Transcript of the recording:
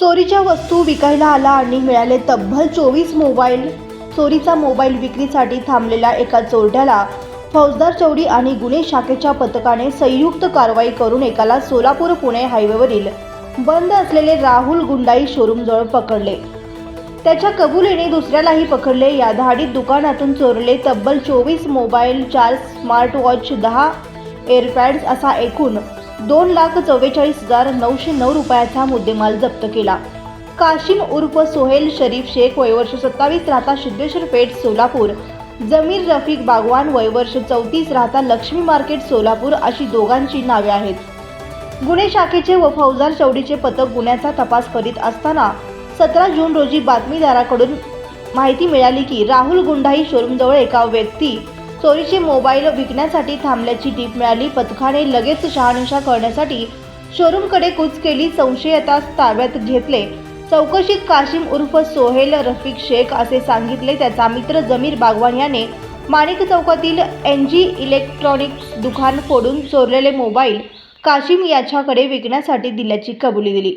चोरीच्या वस्तू विकायला आला आणि मिळाले तब्बल चोवीस मोबाईल. चोरीचा मोबाईल विक्रीसाठी थांबलेल्या एका चोरट्याला फौजदार चौडी आणि गुन्हे शाखेच्या पथकाने संयुक्त कारवाई करून एकाला सोलापूर पुणे हायवेवरील बंद असलेले राहुल गुंडाई शोरूमजवळ पकडले. त्याच्या कबुलीने दुसऱ्यालाही पकडले. या धाडीत दुकानातून चोरले तब्बल चोवीस मोबाईल चार स्मार्टवॉच दहा एअरपॅड्स असा एकूण दोन लाख चव्वेचाळीस हजार नऊशे नऊ रुपयाचा मुद्देमाल जप्त केला. काशिम उर्फ सोहेल शरीफ शेख वयवर्ष सत्तावीस राहता सिद्धेश्वर पेठ सोलापूर. जमीर रफिक बागवान वयवर्ष चौतीस राहता लक्ष्मी मार्केट सोलापूर अशी दोघांची नावे आहेत. गुन्हे शाखेचे व फौजदार चौडीचे पथक गुन्ह्याचा तपास करीत असताना सतरा जून रोजी बातमीदाराकडून माहिती मिळाली की राहुल गुंडाई शोरूमजवळ एका व्यक्ती चोरीचे मोबाईल विकण्यासाठी थांबल्याची टीप मिळाली. पथकाने लगेच शहानिशा करण्यासाठी शोरूमकडे कूच केली. संशयतास ताब्यात घेतले. चौकशीत काशिम उर्फ सोहेल रफिक शेख असे सांगितले. त्याचा मित्र जमीर बागवान याने माणिक चौकातील एन जी इलेक्ट्रॉनिक्स दुकान फोडून चोरलेले मोबाईल काशिम याच्याकडे विकण्यासाठी दिल्याची कबुली दिली.